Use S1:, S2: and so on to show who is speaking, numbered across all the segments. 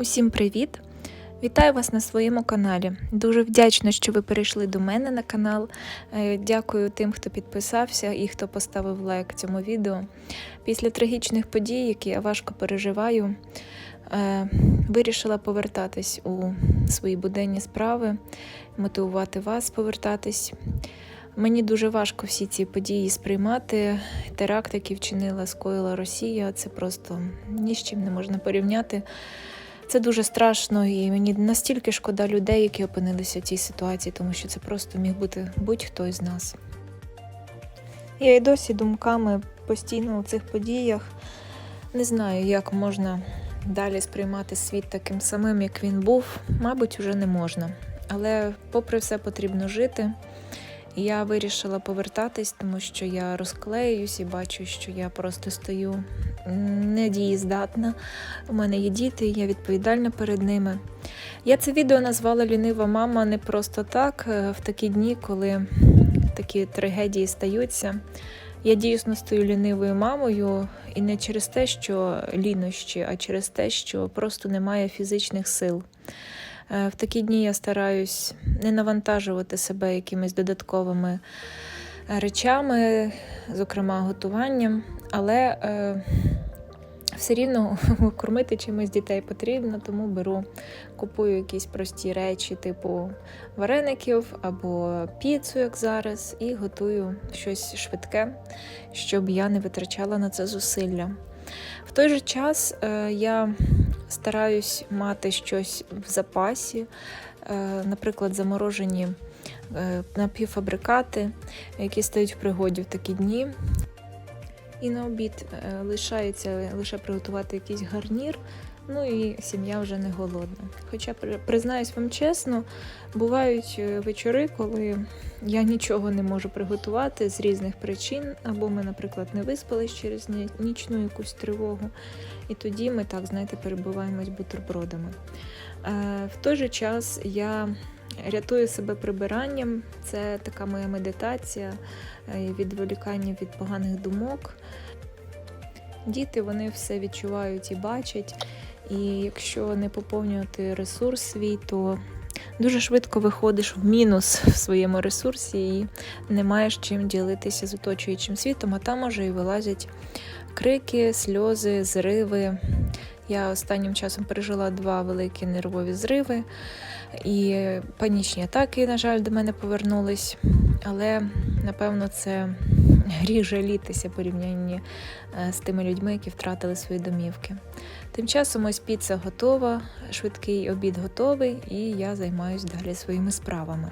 S1: Усім привіт! Вітаю вас на своєму каналі. Дуже вдячна, що ви перейшли до мене на канал. Е, Дякую тим, хто підписався і хто поставив лайк цьому відео. Після трагічних подій, які я важко переживаю, е, вирішила повертатись у свої буденні справи, мотивувати вас повертатись. Мені дуже важко всі ці події сприймати. Теракт, який вчинила, скоїла Росія, це просто ні з чим не можна порівняти. Це дуже страшно, і мені настільки шкода людей, які опинилися в цій ситуації, тому що це просто міг бути будь-хто із нас. Я і досі думками постійно у цих подіях не знаю, як можна далі сприймати світ таким самим, як він був. Мабуть, уже не можна. Але, попри все, потрібно жити. Я вирішила повертатись, тому що я розклеююсь і бачу, що я просто стою недієздатна. У мене є діти, я відповідальна перед ними. Я це відео назвала Лінива мама не просто так, е, в такі дні, коли такі трагедії стаються. Я дійсно стою лінивою мамою, і не через те, що лінощі, а через те, що просто немає фізичних сил. Е, В такі дні я стараюсь не навантажувати себе якимись додатковими речами, зокрема готуванням, але е, все рівно кормити чимось дітей потрібно, тому беру, купую якісь прості речі, типу вареників або піцу, як зараз, і готую щось швидке, щоб я не витрачала на це зусилля. В той же час е, я стараюсь мати щось в запасі, е, наприклад, заморожені е, напівфабрикати, які стають в пригоді в такі дні. І на обід е, лишається лише приготувати якийсь гарнір, ну і сім'я вже не голодна. Хоча, при- признаюсь вам чесно, бувають е, вечори, коли я нічого не можу приготувати з різних причин, або ми, наприклад, не виспались через нічну якусь тривогу, і тоді ми так, знаєте, перебуваємось бутербродами. Е, В той же час я рятую себе прибиранням, це така моя медитація, е, відволікання від поганих думок. Діти вони все відчувають і бачать. І якщо не поповнювати ресурс свій, то дуже швидко виходиш в мінус в своєму ресурсі і не маєш чим ділитися з оточуючим світом, а там уже і вилазять крики, сльози, зриви. Я останнім часом пережила два великі нервові зриви, і панічні атаки, на жаль, до мене повернулись. Але напевно це гріх жалітися порівнянні е, з тими людьми, які втратили свої домівки. Тим часом ось піца готова, швидкий обід готовий, і я займаюся далі своїми справами.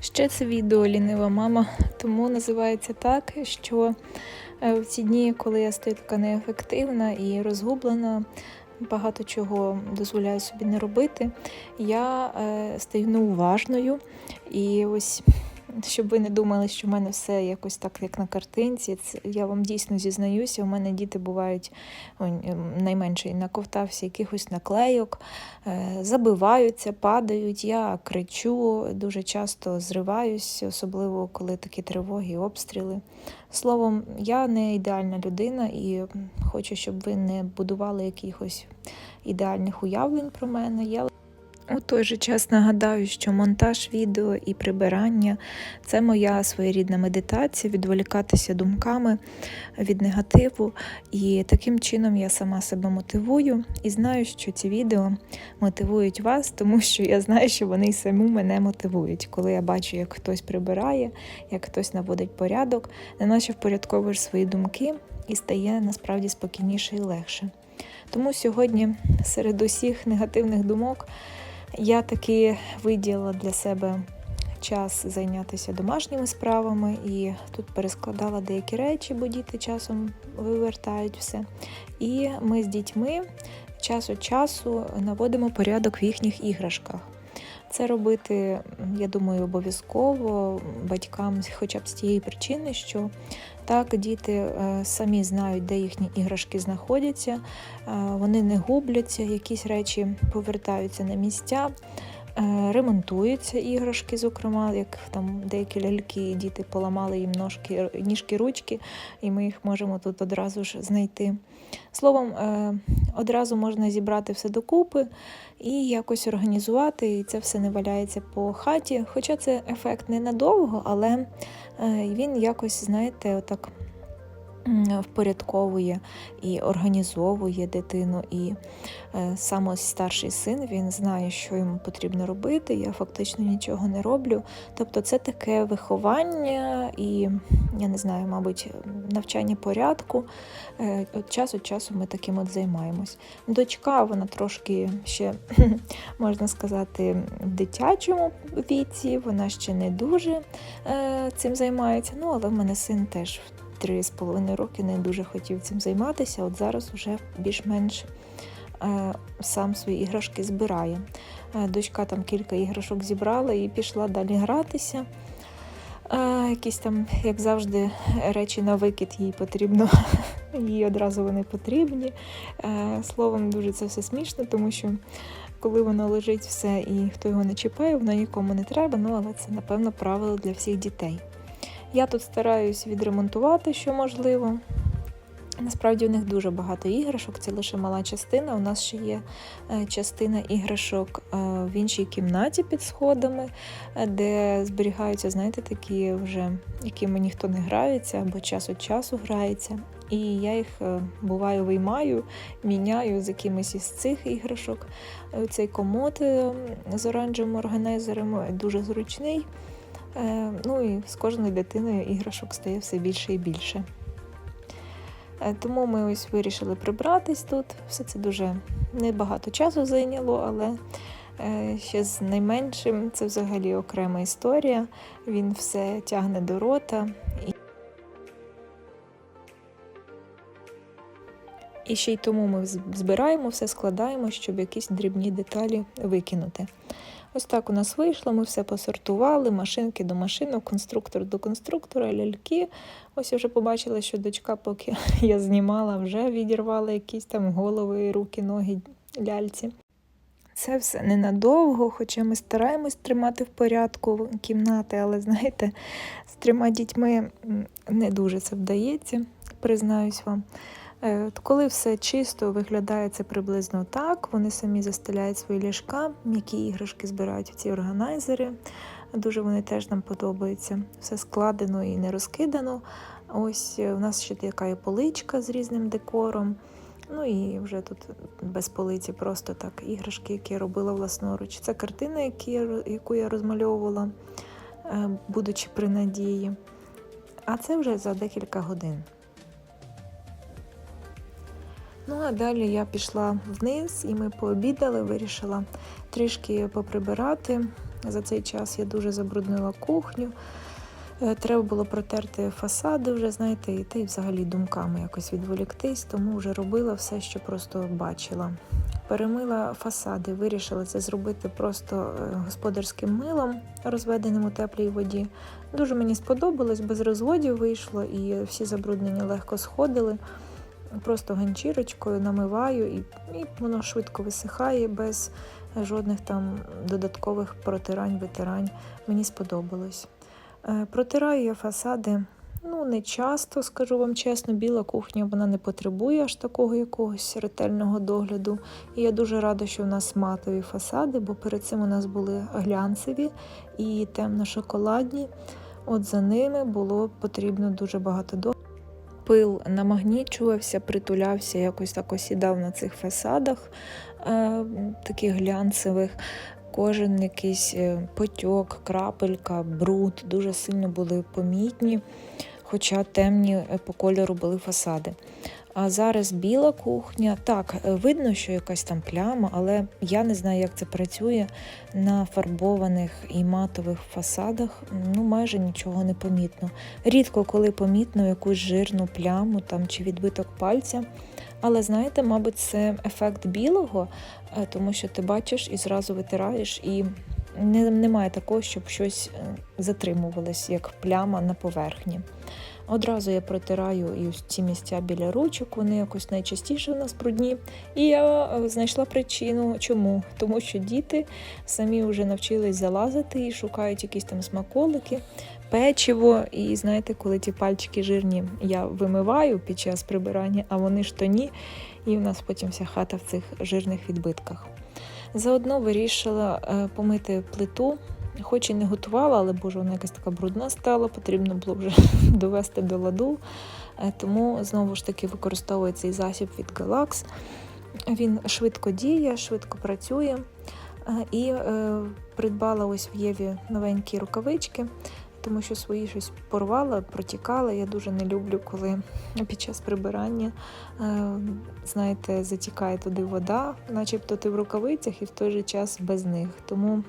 S1: Ще це відео лінива мама, тому називається так, що е, в ці дні, коли я стаю така неефективна і розгублена, багато чого дозволяю собі не робити, я е, стаю неуважною. І ось, щоб ви не думали, що в мене все якось так, як на картинці, це, я вам дійсно зізнаюся, у мене діти бувають ем, наковтався якихось наклейок, е, забиваються, падають, я кричу, дуже часто зриваюсь, особливо коли такі тривоги, обстріли. Словом, я не ідеальна людина і хочу, щоб ви не будували якихось ідеальних уявлень про мене. Я у той же час нагадаю, що монтаж відео і прибирання це моя своєрідна медитація, відволікатися думками від негативу. І таким чином я сама себе мотивую і знаю, що ці відео мотивують вас, тому що я знаю, що вони й саму мене мотивують. Коли я бачу, як хтось прибирає, як хтось наводить порядок, неначе впорядковуєш свої думки і стає насправді спокійніше і легше. Тому сьогодні серед усіх негативних думок я таки виділила для себе час зайнятися домашніми справами і тут перескладала деякі речі, бо діти часом вивертають все. І ми з дітьми час від часу наводимо порядок в їхніх іграшках. Це робити, я думаю, обов'язково батькам, хоча б з тієї причини, що так діти е, самі знають, де їхні іграшки знаходяться, е, вони не губляться, якісь речі повертаються на місця. Е, Ремонтуються іграшки, зокрема, як там деякі ляльки, діти поламали їм ножки, ніжки, ручки, і ми їх можемо тут одразу ж знайти. Словом, е, одразу можна зібрати все докупи і якось організувати, і це все не валяється по хаті. Хоча це ефект ненадовго, але е, він якось, знаєте, отак впорядковує і організовує дитину. І е, сам ось старший син він знає, що йому потрібно робити. Я фактично нічого не роблю. Тобто, це таке виховання і я не знаю, мабуть, навчання порядку. Е, От час від часу ми таким от займаємось. Дочка, вона трошки ще, можна сказати, в дитячому віці, вона ще не дуже е, цим займається. Ну, але в мене син теж в три з половиною роки не дуже хотів цим займатися. От зараз вже більш-менш е, сам свої іграшки збирає. Е, Дочка там кілька іграшок зібрала і пішла далі гратися. Е, Якісь там, як завжди, речі на викид їй потрібно, їй одразу вони потрібні. Словом, дуже це все смішно, тому що коли воно лежить все і хто його не чіпає, воно нікому не треба. Ну, але це, напевно, правило для всіх дітей. Я тут стараюсь відремонтувати, що можливо. Насправді у них дуже багато іграшок, це лише мала частина. У нас ще є е, частина іграшок е, в іншій кімнаті під сходами, е, де зберігаються, знаєте, такі вже, якими ніхто не грається або час від часу грається. І я їх буваю виймаю, міняю з якимись із цих іграшок. Цей комод з оранжевим органайзером дуже зручний. Е, Ну і з кожною дитиною іграшок стає все більше і більше. Е, Тому ми ось вирішили прибратись тут. Все це дуже небагато часу зайняло, але е, ще з найменшим це взагалі окрема історія. Він все тягне до рота. І- І ще й тому ми збираємо, все складаємо, щоб якісь дрібні деталі викинути. Ось так у нас вийшло, ми все посортували, машинки до машинок, конструктор до конструктора, ляльки. Ось вже побачила, що дочка, поки я знімала, вже відірвала якісь там голови, руки, ноги ляльці. Це все ненадовго, хоча ми стараємось тримати в порядку кімнати, але знаєте, з трьома дітьми не дуже це вдається, признаюсь вам. Е, Коли все чисто, виглядає це приблизно так. Вони самі застеляють свої ліжка, м'які іграшки збирають в ці органайзери. Дуже вони теж нам подобаються. Все складено і не розкидано. Ось е, у нас ще така є поличка з різним декором. Ну і вже тут без полиці просто так іграшки, які я робила власноруч. Це картина, яку я розмальовувала, е, будучи при надії. А це вже за декілька годин. Ну а далі я пішла вниз і ми пообідали, вирішила трішки поприбирати. За цей час я дуже забруднила кухню. Е, Треба було протерти фасади вже, знаєте, і та й взагалі думками якось відволіктись, тому вже робила все, що просто бачила. Перемила фасади, вирішила це зробити просто е, господарським милом, розведеним у теплій воді. Дуже мені сподобалось, без розводів вийшло, і всі забруднення легко сходили. Просто ганчірочкою намиваю, і, і воно швидко висихає без жодних там додаткових протирань, витирань. Мені сподобалось. Е, Протираю я фасади. Ну, не часто, скажу вам чесно, біла кухня вона не потребує аж такого якогось ретельного догляду. І я дуже рада, що в нас матові фасади, бо перед цим у нас були глянцеві і темно-шоколадні. От за ними було потрібно дуже багато догляду. Пил намагнічувався, притулявся, якось так осідав на цих фасадах е, таких глянцевих. Кожен якийсь е, потьок, крапелька, бруд дуже сильно були помітні, хоча темні е, по кольору були фасади. А зараз біла кухня. Так, е, видно, що якась там пляма, але я не знаю, як це працює на фарбованих і матових фасадах. Ну, майже нічого не помітно. Рідко коли помітно якусь жирну пляму там чи відбиток пальця. Але знаєте, мабуть, це ефект білого, е, тому що ти бачиш і зразу витираєш, і не, немає такого, щоб щось е, затримувалось, як пляма на поверхні. Одразу я протираю і ці місця біля ручок, вони якось найчастіше у нас брудні. І я е, знайшла причину, чому. Тому що діти самі вже навчились залазити і шукають якісь там смаколики, печиво. І знаєте, коли ті пальчики жирні я вимиваю під час прибирання, а вони ж то ні. І в нас потім вся хата в цих жирних відбитках. Заодно вирішила е, помити плиту. Хоч і не готувала, але боже, вона якась така брудна стала, потрібно було вже довести до ладу. Е, Тому знову ж таки використовую цей засіб від Galax. Він швидко діє, швидко працює. Е, І придбала ось в Єві новенькі рукавички, тому що свої щось порвала, протікала. Я дуже не люблю, коли під час прибирання, е, знаєте, затікає туди вода, начебто ти в рукавицях і в той же час без них. Тому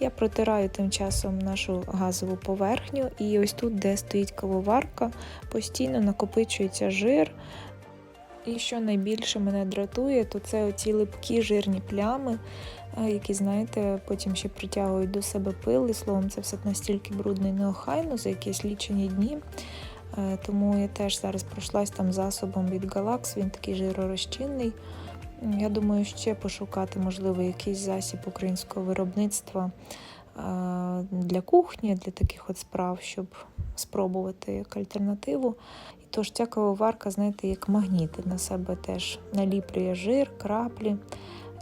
S1: Я протираю тим часом нашу газову поверхню, і ось тут, де стоїть кавоварка, постійно накопичується жир. І що найбільше мене дратує, то це оці липкі жирні плями, е, які, знаєте, потім ще притягують до себе пил. І словом, це все настільки брудно і неохайно за якісь лічені дні. Е, Тому я теж зараз пройшлась там засобом від Galax, він такий жиророзчинний. Я думаю, ще пошукати, можливо, якийсь засіб українського виробництва для кухні, для таких от справ, щоб спробувати як альтернативу. І тож ця кавоварка, знаєте, як магніт на себе теж наліплює жир, краплі.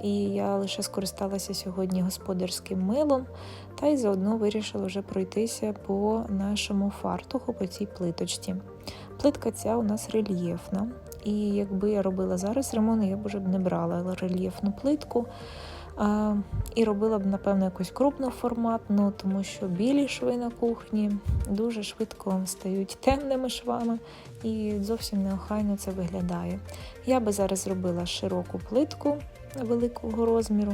S1: І я лише скористалася сьогодні господарським милом, та й заодно вирішила вже пройтися по нашому фартуху, по цій плиточці. Плитка ця у нас рельєфна. І якби я робила зараз ремонт, я б вже не брала рельєфну плитку. І робила б, напевно, якусь крупноформатну, тому що білі шви на кухні дуже швидко стають темними швами і зовсім неохайно це виглядає. Я би зараз зробила широку плитку великого розміру,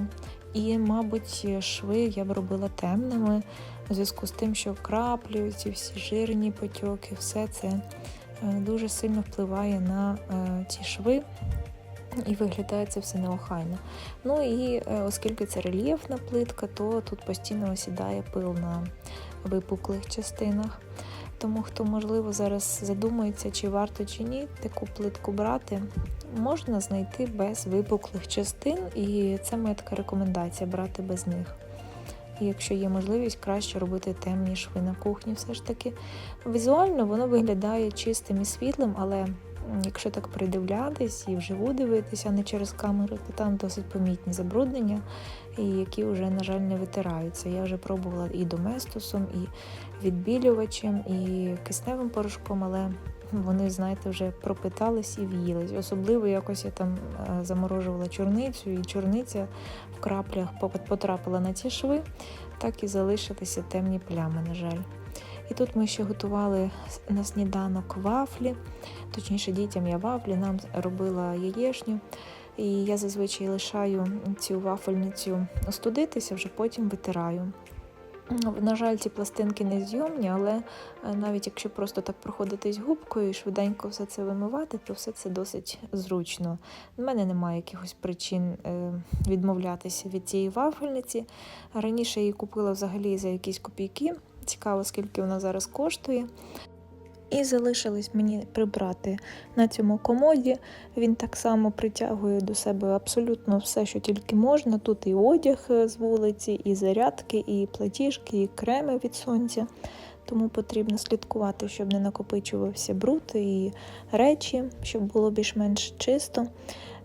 S1: і, мабуть, шви я б робила темними у зв'язку з тим, що краплі, ці всі жирні потьоки, все це е, дуже сильно впливає на е, ці шви. І виглядає це все неохайно. Ну і е, оскільки це рельєфна плитка, то тут постійно осідає пил на випуклих частинах. Тому хто, можливо, зараз задумується, чи варто чи ні таку плитку брати, можна знайти без випуклих частин, і це моя така рекомендація брати без них. І якщо є можливість, краще робити темні шви на кухні, все ж таки. Візуально воно виглядає чистим і світлим, але якщо так придивлятись і вживу дивитися, а не через камеру, то там досить помітні забруднення, які вже, на жаль, не витираються. Я вже пробувала і доместосом, і відбілювачем, і кисневим порошком, але вони, знаєте, вже пропитались і в'їлись. Особливо якось я там е, заморожувала чорницю, і чорниця в краплях потрапила на ці шви, так і залишилися темні плями, на жаль. І тут ми ще готували на сніданок вафлі, точніше, дітям я вафлі, нам робила яєшню. І я зазвичай лишаю цю вафельницю остудитися, вже потім витираю. На жаль, ці пластинки не зйомні, але е, навіть якщо просто так проходитись губкою і швиденько все це вимивати, то все це досить зручно. У мене немає якихось причин е, відмовлятися від цієї вафельниці. Раніше її купила взагалі за якісь копійки. Цікаво, скільки вона зараз коштує. І залишилось мені прибрати на цьому комоді. Він так само притягує до себе абсолютно все, що тільки можна. Тут і одяг е, з вулиці, і зарядки, і платіжки, і креми від сонця. Тому потрібно слідкувати, щоб не накопичувався бруд і речі, щоб було більш-менш чисто.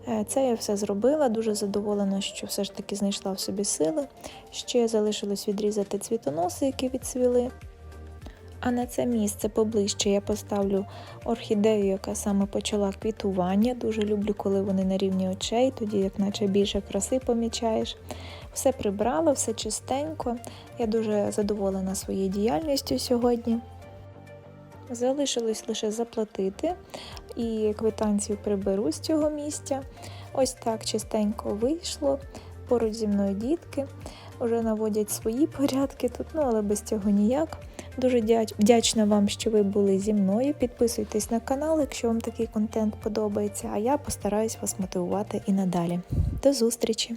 S1: Е, Це я все зробила. Дуже задоволена, що все ж таки знайшла в собі сили. Ще залишилось відрізати цвітоноси, які відцвіли. А на це місце поближче я поставлю орхідею, яка саме почала квітування. Дуже люблю, коли вони на рівні очей, тоді як наче більше краси помічаєш. Все прибрала, все чистенько. Я дуже задоволена своєю діяльністю сьогодні. Залишилось лише заплатити і квитанцію приберу з цього місця. Ось так чистенько вийшло. Поруч зі мною дітки вже наводять свої порядки тут, ну але без цього ніяк. Дуже вдячна вам, що ви були зі мною. Підписуйтесь на канал, якщо вам такий контент подобається, а я постараюсь вас мотивувати і надалі. До зустрічі!